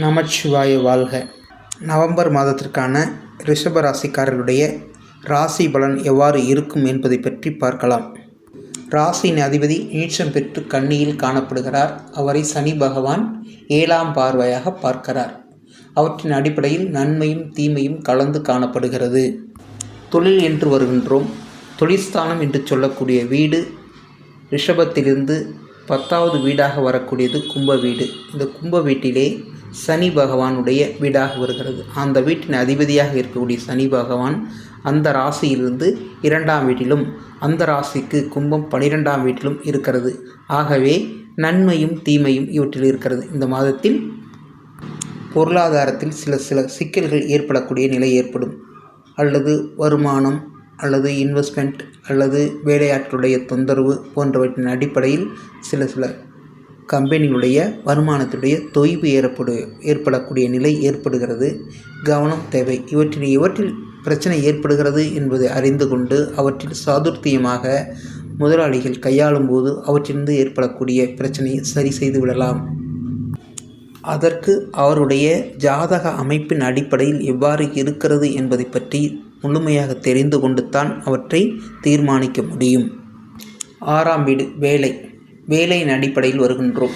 நமச்சிவாய வாழ்க. நவம்பர் மாதத்திற்கான ரிஷப ராசிக்காரர்களுடைய ராசி பலன் எவ்வாறு இருக்கும் என்பதை பற்றி பார்க்கலாம். ராசியின் அதிபதி நீச்சம் பெற்று கன்னியில் காணப்படுகிறார். அவரை சனி பகவான் ஏழாம் பார்வையாக பார்க்கிறார். அவற்றின் அடிப்படையில் நன்மையும் தீமையும் கலந்து காணப்படுகிறது. தொழில் என்று வருகின்றோம். தொழிற்ஸ்தானம் என்று சொல்லக்கூடிய வீடு ரிஷபத்திலிருந்து பத்தாவது வீடாக வரக்கூடியது கும்ப வீடு. இந்த கும்ப வீட்டிலே சனி பகவானுடைய வீடாக வருகிறது. அந்த வீட்டின் அதிபதியாக இருக்கக்கூடிய சனி பகவான் அந்த ராசியிலிருந்து இரண்டாம் வீட்டிலும் அந்த ராசிக்கு கும்பம் பனிரெண்டாம் வீட்டிலும் இருக்கிறது. ஆகவே நன்மையும் தீமையும் இவற்றில் இருக்கிறது. இந்த மாதத்தில் பொருளாதாரத்தில் சில சில சிக்கல்கள் ஏற்படக்கூடிய நிலை ஏற்படும். அல்லது வருமானம் அல்லது இன்வெஸ்ட்மெண்ட் அல்லது வேலையாட்களுடைய தொந்தரவு போன்றவற்றின் அடிப்படையில் சில சில கம்பெனிகளுடைய வருமானத்துடைய தொய்வு ஏற்படு ஏற்படக்கூடிய நிலை ஏற்படுகிறது. கவனம் தேவை. இவற்றில் இவற்றில் பிரச்சனை ஏற்படுகிறது என்பதை அறிந்து கொண்டு அவற்றில் சாதுர்த்தியமாக முதலாளிகள் கையாளும் போது அவற்றிலிருந்து ஏற்படக்கூடிய பிரச்சனையை சரி செய்து விடலாம். அதற்கு அவருடைய ஜாதக அமைப்பின் அடிப்படையில் எவ்வாறு இருக்கிறது என்பதை பற்றி முழுமையாக தெரிந்து கொண்டு தான் அவற்றை தீர்மானிக்க முடியும். ஆறாம் வீடு வேலை. வேலையின் அடிப்படையில் வருகின்றோம்.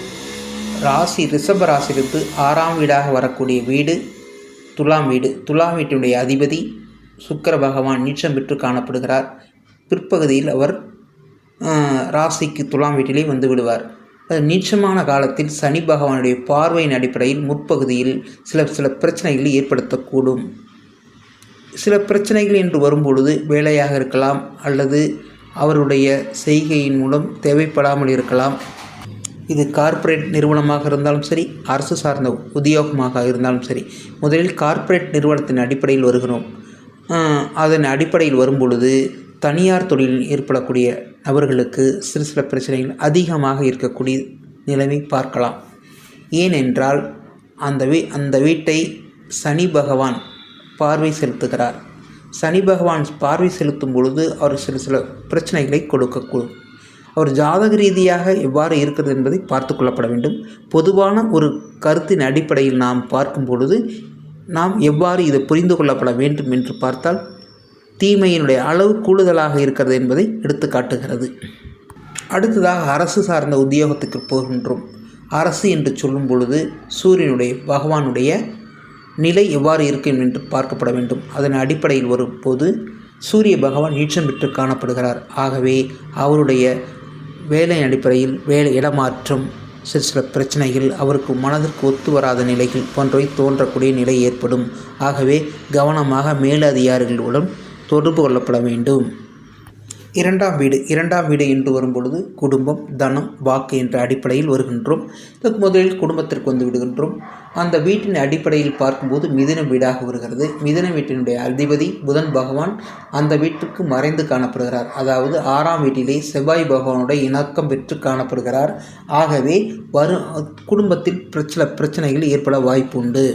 ராசி ரிஷப ராசிக்கு ஆறாம் வீடாக வரக்கூடிய வீடு துலாம் வீடு. துலாம் வீட்டினுடைய அதிபதி சுக்கர பகவான் நீச்சம் பெற்று காணப்படுகிறார். பிற்பகுதியில் அவர் ராசிக்கு துலாம் வீட்டிலே வந்து விடுவார். நீச்சமான காலத்தில் சனி பகவானுடைய பார்வையின் அடிப்படையில் முற்பகுதியில் சில சில பிரச்சனைகளை ஏற்படுத்தக்கூடும். சில பிரச்சனைகள் என்று வரும்பொழுது வேலையாக இருக்கலாம் அல்லது அவருடைய செய்கையின் மூலம் தேவைப்படாமல் இருக்கலாம். இது கார்ப்பரேட் நிறுவனமாக இருந்தாலும் சரி அரசு சார்ந்த உத்தியோகமாக இருந்தாலும் சரி முதலில் கார்ப்பரேட் நிறுவனத்தின் அடிப்படையில் வருகிறோம். அதன் அடிப்படையில் வரும்பொழுது தனியார் தொழிலில் ஏற்படக்கூடிய நபர்களுக்கு சிறு சில பிரச்சனைகள் அதிகமாக இருக்கக்கூடிய நிலைமை பார்க்கலாம். ஏனென்றால் அந்த வீ அந்த வீட்டை சனி பகவான் பார்வை செலுத்துகிறார். சனி பகவான் பார்வை செலுத்தும் பொழுது அவர் சில சில பிரச்சனைகளை கொடுக்கக்கூடும். அவர் ஜாதக ரீதியாக எவ்வாறு இருக்கிறது என்பதை பார்த்து கொள்ளப்பட வேண்டும். பொதுவான ஒரு கருத்தின் அடிப்படையில் நாம் பார்க்கும் பொழுது நாம் எவ்வாறு இதை புரிந்து கொள்ளப்பட வேண்டும் என்று பார்த்தால் தீமையினுடைய அளவு கூடுதலாக இருக்கிறது என்பதை எடுத்து காட்டுகிறது. அடுத்ததாக அரசு சார்ந்த உத்தியோகத்துக்கு போகின்றோம். அரசு என்று சொல்லும் பொழுது சூரியனுடைய பகவானுடைய நிலை எவ்வாறு இருக்கும் என்று பார்க்கப்பட வேண்டும். அதன் அடிப்படையில் வரும்போது சூரிய பகவான் நீச்சம் பெற்று காணப்படுகிறார். ஆகவே அவருடைய வேலை அடிப்படையில் வேலை இடமாற்றம் சில சில பிரச்சனைகள் அவருக்கு மனதிற்கு ஒத்து வராத நிலைகள் போன்றவை தோன்றக்கூடிய நிலை ஏற்படும். ஆகவே கவனமாக மேலதிகாரிகளுடன் தொடர்பு கொள்ளப்பட வேண்டும். இரண்டாம் வீடு இரண்டாம் வீடு என்று வரும்பொழுது குடும்பம் தனம் வாக்கு என்ற அடிப்படையில் வருகின்றோம். இதற்கு முதலில் குடும்பத்திற்கு வந்து விடுகின்றோம். அந்த வீட்டின் அடிப்படையில் பார்க்கும்போது மிதின வீடாக வருகிறது. மிதின வீட்டினுடைய அதிபதி புதன் பகவான் அந்த வீட்டுக்கு மறைந்து காணப்படுகிறார். அதாவது ஆறாம் வீட்டிலே செவ்வாய் பகவானுடைய இணக்கம் பெற்று காணப்படுகிறார். ஆகவே வரும் குடும்பத்தில் பிரச்சனை பிரச்சனைகள் ஏற்பட வாய்ப்பு உண்டு.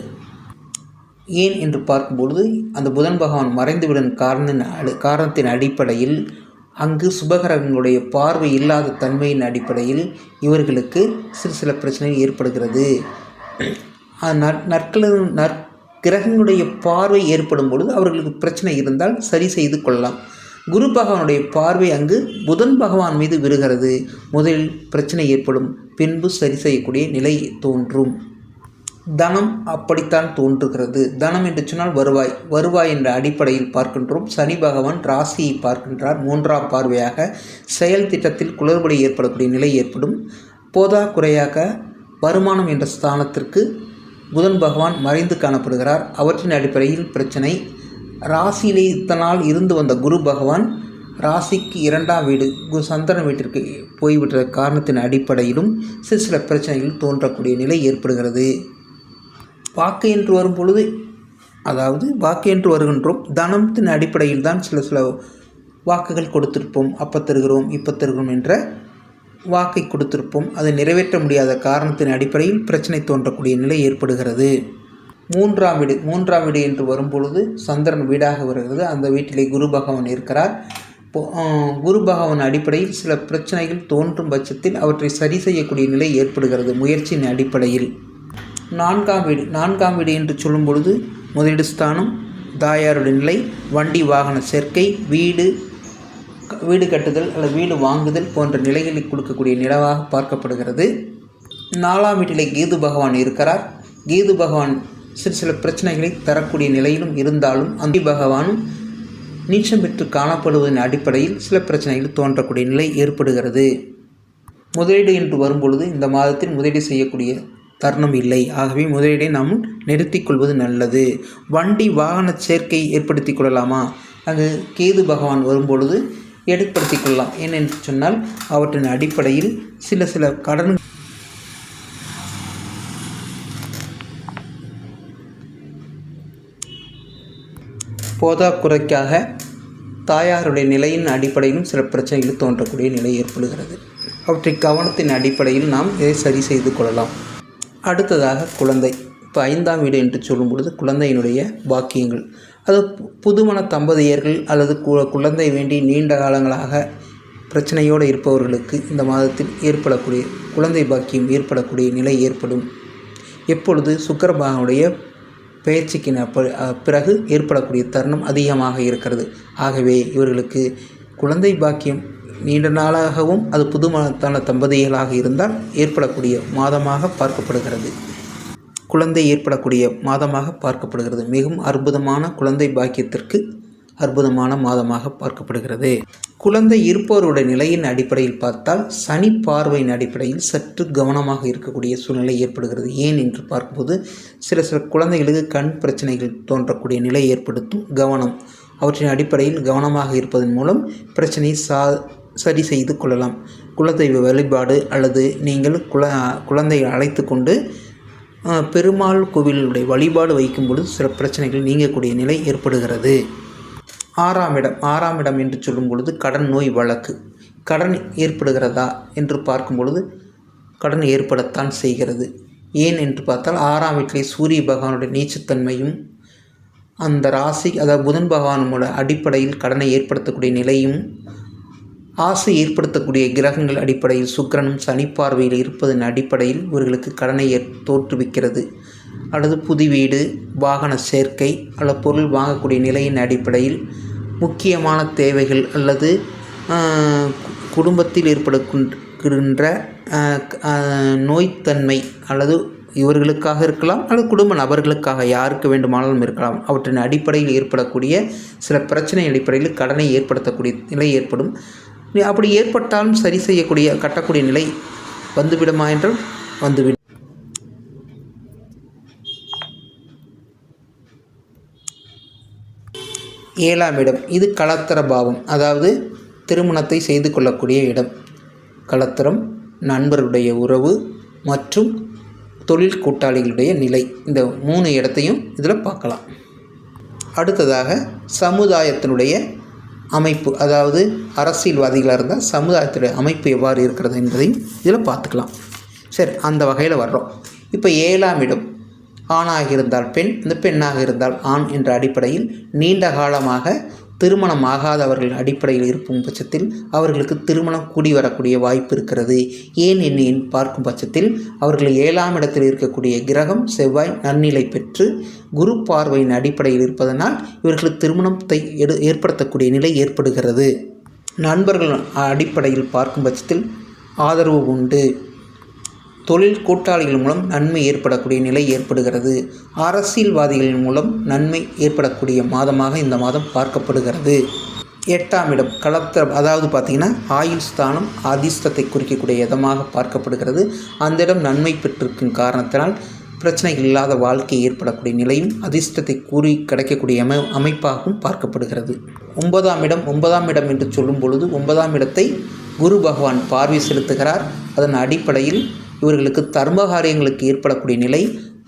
ஏன் என்று பார்க்கும்பொழுது அந்த புதன் பகவான் மறைந்துவிடும் காரணத்தின் காரணத்தின் அடிப்படையில் அங்கு சுபகரங்களுடைய பார்வை இல்லாத தன்மையின் அடிப்படையில் இவர்களுக்கு சிறு சில பிரச்சனைகள் ஏற்படுகிறது. நற்கள நற்கிரகங்களுடைய பார்வை ஏற்படும் பொழுது அவர்களுக்கு பிரச்சனை இருந்தால் சரி செய்து கொள்ளலாம். குரு பகவானுடைய பார்வை அங்கு புதன் பகவான் மீது விழுகிறது. முதலில் பிரச்சனை ஏற்படும் பின்பு சரி செய்யக்கூடிய நிலை தோன்றும். தனம் அப்படித்தான் தோன்றுகிறது. தனம் என்று சொன்னால் வருவாய். வருவாய் என்ற அடிப்படையில் பார்க்கின்றோம். சனி பகவான் ராசியை பார்க்கின்றார். மூன்றாம் பார்வையாக செயல் திட்டத்தில் குளறுபடி ஏற்படக்கூடிய நிலை ஏற்படும். போதா குறையாக வருமானம் என்ற ஸ்தானத்திற்கு புதன் பகவான் மறைந்து காணப்படுகிறார். அவற்றின் அடிப்படையில் பிரச்சனை. ராசியிலே இத்தனால் இருந்து வந்த குரு பகவான் ராசிக்கு இரண்டாம் வீடு குரு சந்திரன் வீட்டிற்கு போய்விட்ட காரணத்தின் அடிப்படையிலும் சிறு சில பிரச்சனைகள் தோன்றக்கூடிய நிலை ஏற்படுகிறது. வாக்கு என்று வரும் பொழுது அதாவது வாக்கு என்று வருகின்றோம் தனத்தின் அடிப்படையில் தான் சில சில வாக்குகள் கொடுத்திருப்போம் அப்போ தருகிறோம் இப்போ தருகிறோம் என்ற வாக்கை கொடுத்திருப்போம். அதை நிறைவேற்ற முடியாத காரணத்தின் அடிப்படையில் பிரச்சனை தோன்றக்கூடிய நிலை ஏற்படுகிறது. மூன்றாம் வீடு மூன்றாம் வீடு என்று வரும்பொழுது சந்திரன் வீடாக வருகிறது. அந்த வீட்டிலே குரு பகவான் இருக்கிறார். குரு பகவான் அடிப்படையில் சில பிரச்சனைகள் தோன்றும் பட்சத்தில் அவற்றை சரி செய்யக்கூடிய நிலை ஏற்படுகிறது முயற்சியின் அடிப்படையில். நான்காம் வீடு நான்காம் வீடு என்று சொல்லும் பொழுது முதலீடு ஸ்தானம் தாயாருடைய நிலை வண்டி வாகன சேர்க்கை வீடு க- வீடு கட்டுதல் அல்லது வீடு வாங்குதல் போன்ற நிலைகளை கொடுக்கக்கூடிய நிலவாக பார்க்கப்படுகிறது. நாலாம் வீட்டிலே கீது பகவான் இருக்கிறார். கீது பகவான் சிறு சில பிரச்சனைகளை தரக்கூடிய நிலையிலும் இருந்தாலும் அந்த பகவானும் நீச்சம் பெற்று காணப்படுவதன் அடிப்படையில் சில பிரச்சனைகள் தோன்றக்கூடிய நிலை ஏற்படுகிறது. முதலீடு என்று வரும்பொழுது இந்த மாதத்தில் முதலீடு செய்யக்கூடிய தருணம் இல்லை. ஆகவே முதலீடை நாம் நிறுத்திக்கொள்வது நல்லது. வண்டி வாகன சேர்க்கை ஏற்படுத்தி கொள்ளலாமா? அங்கு கேது பகவான் வரும்பொழுது ஏற்படுத்தி கொள்ளலாம். ஏனென்று சொன்னால் அவற்றின் அடிப்படையில் சில சில கடன் போதாக்குறைக்காக தாயாருடைய நிலையின் அடிப்படையிலும் சில பிரச்சனைகள் தோன்றக்கூடிய நிலை ஏற்படுகிறது. அவற்றை கவனத்தின் அடிப்படையில் நாம் இதை சரி செய்து கொள்ளலாம். அடுத்ததாக குழந்தை. இப்போ ஐந்தாம் வீடு என்று சொல்லும் பொழுது குழந்தையினுடைய பாக்கியங்கள். அது பு- புதுமண தம்பதியர்கள் அல்லது கு குழந்தை வேண்டி நீண்ட காலங்களாக பிரச்சனையோடு இருப்பவர்களுக்கு இந்த மாதத்தில் ஏற்படக்கூடிய குழந்தை பாக்கியம் ஏற்படக்கூடிய நிலை ஏற்படும். எப்பொழுது சுக்கரபாகனுடைய பயிற்சிக்கு பிறகு ஏற்படக்கூடிய தருணம் அதிகமாக இருக்கிறது. ஆகவே இவர்களுக்கு குழந்தை பாக்கியம் நீண்ட நாளாகவும் அது புதுமணத்தான தம்பதிகளாக இருந்தால் ஏற்படக்கூடிய மாதமாக பார்க்கப்படுகிறது. குழந்தை ஏற்படக்கூடிய மாதமாக பார்க்கப்படுகிறது. மிகவும் அற்புதமான குழந்தை பாக்கியத்திற்கு அற்புதமான மாதமாக பார்க்கப்படுகிறது. குழந்தை இருப்பவருடைய நிலையின் அடிப்படையில் பார்த்தால் சனி பார்வையின் அடிப்படையில் சற்று கவனமாக இருக்கக்கூடிய சூழ்நிலை ஏற்படுகிறது. ஏன் என்று பார்க்கும்போது சில சில குழந்தைகளுக்கு கண் பிரச்சனைகள் தோன்றக்கூடிய நிலை ஏற்படுத்தும். கவனம் அவற்றின் அடிப்படையில் கவனமாக இருப்பதன் மூலம் பிரச்சனையை சா சரி செய்து கொள்ளலாம். குலதெய்வ வழிபாடு அல்லது நீங்கள் குல குழந்தையை அழைத்து கொண்டு பெருமாள் கோவிலுடைய வழிபாடு வைக்கும் பொழுது சில பிரச்சனைகள் நீங்கக்கூடிய நிலை ஏற்படுகிறது. ஆறாம் இடம் ஆறாம் இடம் என்று சொல்லும் பொழுது கடன் நோய் வழக்கு. கடன் ஏற்படுகிறதா என்று பார்க்கும் பொழுது கடன் ஏற்படத்தான் செய்கிறது. ஏன் என்று பார்த்தால் ஆறாம் வீட்டிலே சூரிய பகவானுடைய நீச்சத்தன்மையும் அந்த ராசி அதாவது புதன் பகவானோட அடிப்படையில் கடனை ஏற்படுத்தக்கூடிய நிலையும் ஆசை ஏற்படுத்தக்கூடிய கிரகங்கள் அடிப்படையில் சுக்கிரனும் சனி பார்வையில் இருப்பதன் அடிப்படையில் இவர்களுக்கு கடனை ஏற் தோற்றுவிக்கிறது. அல்லது புது வீடு வாகன சேர்க்கை அல்லது பொருள் வாங்கக்கூடிய நிலையின் அடிப்படையில் முக்கியமான தேவைகள் அல்லது குடும்பத்தில் ஏற்படுகின்ற நோய்த்தன்மை அல்லது இவர்களுக்காக இருக்கலாம் அல்லது குடும்ப நபர்களுக்காக யாருக்கு வேண்டுமானாலும் இருக்கலாம். அவற்றின் அடிப்படையில் ஏற்படக்கூடிய சில பிரச்சனை அடிப்படையில் கடனை ஏற்படுத்தக்கூடிய நிலை ஏற்படும். அப்படி ஏற்பட்டாலும் சரி செய்யக்கூடிய கட்டக்கூடிய நிலை வந்துவிடுமா என்றால் வந்துவிடும். ஏழாம் இடம். இது களத்திர பாவம். அதாவது திருமணத்தை செய்து கொள்ளக்கூடிய இடம். களத்திரம் நண்பருடைய உறவு மற்றும் தொழில் கூட்டாளிகளுடைய நிலை. இந்த மூணு இடத்தையும் இதில் பார்க்கலாம். அடுத்ததாக சமுதாயத்தினுடைய அமைப்பு அதாவது அரசியல்வாதிகளாக இருந்தால் சமுதாயத்துடைய அமைப்பு எவ்வாறு இருக்கிறது என்பதையும் இதில் பார்த்துக்கலாம். சரி அந்த வகையில் வர்றோம். இப்போ ஏழாம் இடம் ஆணாக இருந்தால் பெண் இந்த பெண்ணாக இருந்தால் ஆண் என்ற அடிப்படையில் நீண்ட காலமாக திருமணம் ஆகாதவர்கள் அடிப்படையில் இருக்கும் பட்சத்தில் அவர்களுக்கு திருமணம் கூடி வரக்கூடிய வாய்ப்பு இருக்கிறது. ஏன் என்ன பார்க்கும் பட்சத்தில் அவர்கள் ஏழாம் இடத்தில் இருக்கக்கூடிய கிரகம் செவ்வாய் நன்னிலை பெற்று குரு பார்வையின் அடிப்படையில் இருப்பதனால் இவர்களுக்கு திருமணத்தை எடு ஏற்படுத்தக்கூடிய நிலை ஏற்படுகிறது. நண்பர்கள் அடிப்படையில் பார்க்கும் பட்சத்தில் ஆதரவு உண்டு. தொழில் கூட்டாளிகள் மூலம் நன்மை ஏற்படக்கூடிய நிலை ஏற்படுகிறது. அரசியல்வாதிகளின் மூலம் நன்மை ஏற்படக்கூடிய மாதமாக இந்த மாதம் பார்க்கப்படுகிறது. எட்டாம் இடம் கலத்திரம் அதாவது பார்த்திங்கன்னா ஆயுள் ஸ்தானம் அதிர்ஷ்டத்தை குறிக்கக்கூடிய இடமாக பார்க்கப்படுகிறது. அந்த இடம் நன்மை பெற்றிருக்கும் காரணத்தினால் பிரச்சனைகள் இல்லாத வாழ்க்கை ஏற்படக்கூடிய நிலையும் அதிர்ஷ்டத்தை கூறி கிடைக்கக்கூடிய அமை அமைப்பாகவும் பார்க்கப்படுகிறது. ஒன்பதாம் இடம் ஒன்பதாம் இடம் என்று சொல்லும் பொழுது ஒன்பதாம் இடத்தை குரு பகவான் பார்வை செலுத்துகிறார். அதன் அடிப்படையில் இவர்களுக்கு தர்ம காரியங்களுக்கு ஏற்படக்கூடிய நிலை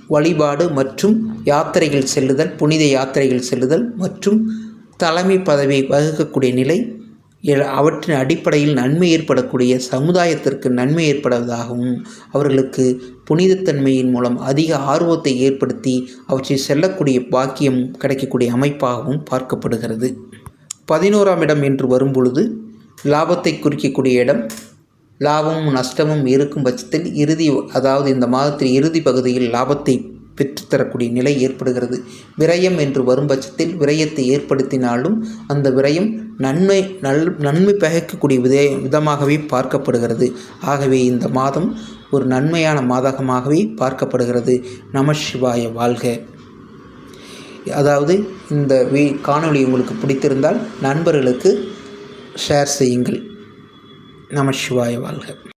வழிபாடு மற்றும் யாத்திரைகள் செல்லுதல் புனித யாத்திரைகள் செல்லுதல் மற்றும் தலைமை பதவி வகுக்கக்கூடிய நிலை அவற்றின் அடிப்படையில் நன்மை ஏற்படக்கூடிய சமுதாயத்திற்கு நன்மை ஏற்படுவதாகவும் அவர்களுக்கு புனிதத்தன்மையின் மூலம் அதிக ஆர்வத்தை ஏற்படுத்தி அவற்றை செல்லக்கூடிய பாக்கியம் கிடைக்கக்கூடிய அமைப்பாகவும் பார்க்கப்படுகிறது. பதினோராம் இடம் என்று வரும்பொழுது லாபத்தை குறிக்கக்கூடிய இடம் லாபமும் நஷ்டமும் இருக்கும் பட்சத்தில் இறுதி அதாவது இந்த மாதத்தின் இறுதி பகுதியில் லாபத்தை பெற்றுத்தரக்கூடிய நிலை ஏற்படுகிறது. விரயம் என்று வரும் பட்சத்தில் விரயத்தை ஏற்படுத்தினாலும் அந்த விரயம் நன்மை நல் நன்மை பகைக்கக்கூடிய வித விதமாகவே பார்க்கப்படுகிறது. ஆகவே இந்த மாதம் ஒரு நன்மையான மாதகமாகவே பார்க்கப்படுகிறது. நம சிவாய வாழ்க. அதாவது இந்த வீ காணொளி உங்களுக்கு பிடித்திருந்தால் நண்பர்களுக்கு ஷேர் செய்யுங்கள். நம சிவாய வாழ்க.